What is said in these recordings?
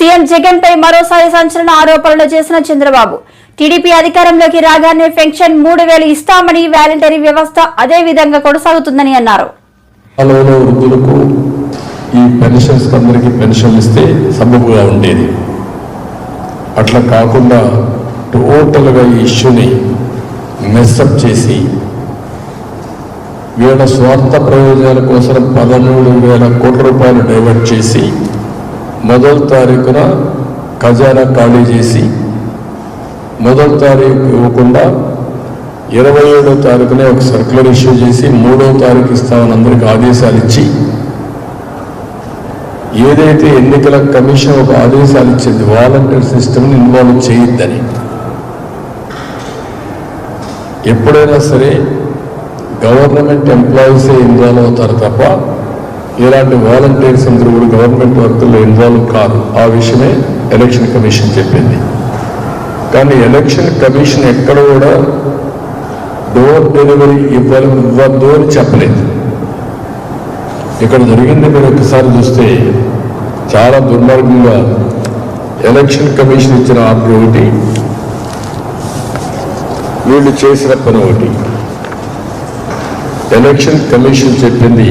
CM Jagan పై మరోసారి సంచలన ఆరోపణలు చేసిన చంద్రబాబు. టీడీపీ అధికారంలోకి రాగానే పెన్షన్ మూడు వేలు ఇస్తామని వాలంటరీ వ్యవస్థ అదే విధంగా కొనసాగుతుందని అన్నారు. వృద్ధులకు ఈ పెన్షన్స్ అందరికీ పెన్షన్లు ఇస్తే సమగ్రంగా ఉండేది. అట్లా కాకుండా టోటల్గా ఈ ఇష్యూని మెస్అప్ చేసి వీళ్ళ స్వార్థ ప్రయోజనాల కోసం పదమూడు వేల కోట్ల రూపాయలు డైవర్ట్ చేసి మొదటి తారీఖున ఖజానా ఖాళీ చేసి మొదటి తారీఖు ఇవ్వకుండా ఇరవై ఏడో తారీఖునే ఒక సర్క్యులర్ ఇష్యూ చేసి మూడో తారీఖు ఇస్తామని అందరికి ఆదేశాలు ఇచ్చి ఏదైతే ఎన్నికల కమిషన్ ఒక ఆదేశాలు ఇచ్చింది వాలంటీర్ సిస్టమ్ని ఇన్వాల్వ్ చేయొద్దని. ఎప్పుడైనా సరే గవర్నమెంట్ ఎంప్లాయీసే ఇన్వాల్వ్ అవుతారు తప్ప ఇలాంటి వాలంటీర్స్ అందరూ కూడా గవర్నమెంట్ వర్క్లో ఇన్వాల్వ్ కాదు ఆ విషయమే ఎలక్షన్ కమిషన్ చెప్పింది. కానీ ఎలక్షన్ కమిషన్ ఎక్కడ కూడా డోర్ డెలివరీ ఇవ్వాలి ఇవ్వద్దు అని చెప్పలేదు. ఇక్కడ జరిగింది మీరు ఒకసారి చూస్తే చాలా దుర్మార్గంగా ఎలక్షన్ కమిషన్ ఇచ్చిన ఆర్డర్ ఒకటి వీళ్ళు చేసిన పని ఒకటి. ఎలక్షన్ కమిషన్ చెప్పింది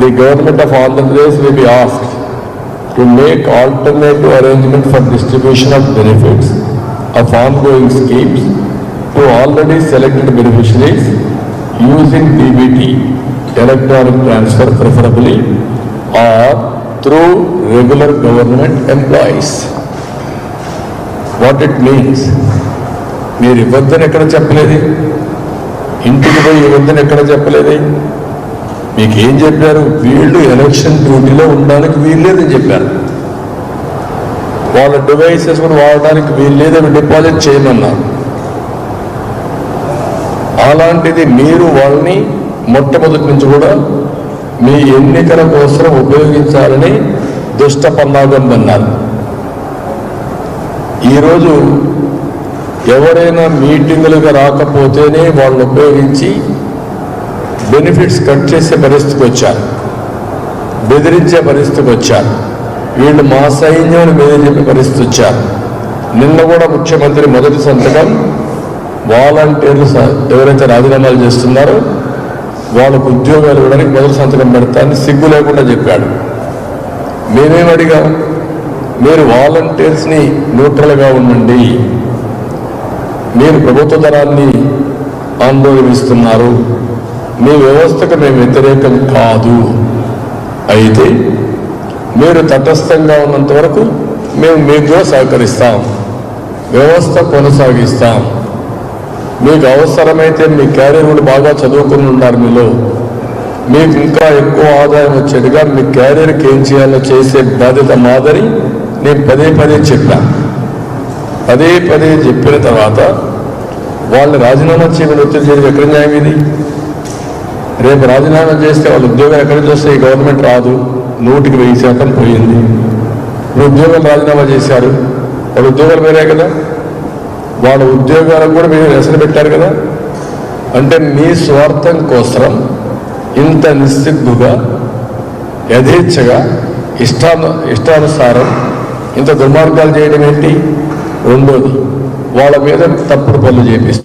The government of Andhra Pradesh will be asked to make alternative arrangement for distribution of benefits of ongoing schemes to already selected beneficiaries using DBT, electronic transfer preferably, or through regular government employees. What it means? మీరు ఇవ్వద్దని ఎక్కడ చెప్పలేదు ఇంటికి పోయి ఇవ్వద్దని ఎక్కడ చెప్పలేదు మీకు ఏం చెప్పారు? వీళ్ళు ఎలక్షన్ డ్యూటీలో ఉండడానికి వీల్లేదని చెప్పారు. వాళ్ళ డివైసెస్ కూడా వాడడానికి వీల్లేదని డిపాజిట్ చేయమన్నారు. అలాంటిది మీరు వాళ్ళని మొట్టమొదటి నుంచి కూడా మీ ఎన్నికల కోసం ఉపయోగించాలని దుష్ట పన్నాగం అన్నారు. ఈరోజు ఎవరైనా మీటింగులకు రాకపోతేనే వాళ్ళని ఉపయోగించి బెనిఫిట్స్ కట్ చేసే పరిస్థితికి వచ్చారు. బెదిరించే పరిస్థితికి వచ్చారు. వీళ్ళు మా సైన్యాన్ని బెదిరించే పరిస్థితి వచ్చారు. నిన్న కూడా ముఖ్యమంత్రి మొదటి సంతకం వాలంటీర్లు స- ఎవరైతే రాజీనామాలు చేస్తున్నారో వాళ్ళకు ఉద్యోగాలు ఇవ్వడానికి మొదటి సంతకం పెడతానని సిగ్గు లేకుండా చెప్పాడు. మేమేం అడిగాం? మీరు వాలంటీర్స్ని న్యూట్రల్గా ఉండండి. మీరు ప్రభుత్వ ధనాన్ని ఆందోళనిస్తున్నారు మీ వ్యవస్థకు మేము వ్యతిరేకం కాదు. అయితే మీరు తటస్థంగా ఉన్నంత వరకు మేము మీకు సహకరిస్తాం. వ్యవస్థ కొనసాగిస్తాం. మీకు అవసరమైతే మీ క్యారియర్ కూడా బాగా చదువుకుని ఉన్నారు మీలో. మీకు ఇంకా ఎక్కువ ఆదాయం వచ్చేట్టుగా మీ క్యారియర్కి ఏం చేయాలో చేసే బాధ్యత మాదిరి నేను పదే పదే చెప్పా పదే పదే చెప్పిన తర్వాత వాళ్ళు రాజీనామా చేయమని ఒత్తిడి చేయడం ఎక్కడ న్యాయం ఇది? రేపు రాజీనామా చేస్తే వాళ్ళ ఉద్యోగం ఎక్కడికి చూస్తే ఈ గవర్నమెంట్ రాదు. నూటికి వెయ్యి శాతం పోయింది. ఇప్పుడు ఉద్యోగాలు రాజీనామా చేశారు. వాళ్ళ ఉద్యోగాలు వేరే కదా. వాళ్ళ ఉద్యోగాలకు కూడా మీరు ఎసరు పెట్టారు కదా. అంటే మీ స్వార్థం కోసం ఇంత నిస్సిగ్గుగా యథేచ్ఛగా ఇష్టాను ఇష్టానుసారం ఇంత దుర్మార్గాలు చేయడం ఏంటి? రెండోది వాళ్ళ మీద తప్పుడు పనులు చేపిస్తారు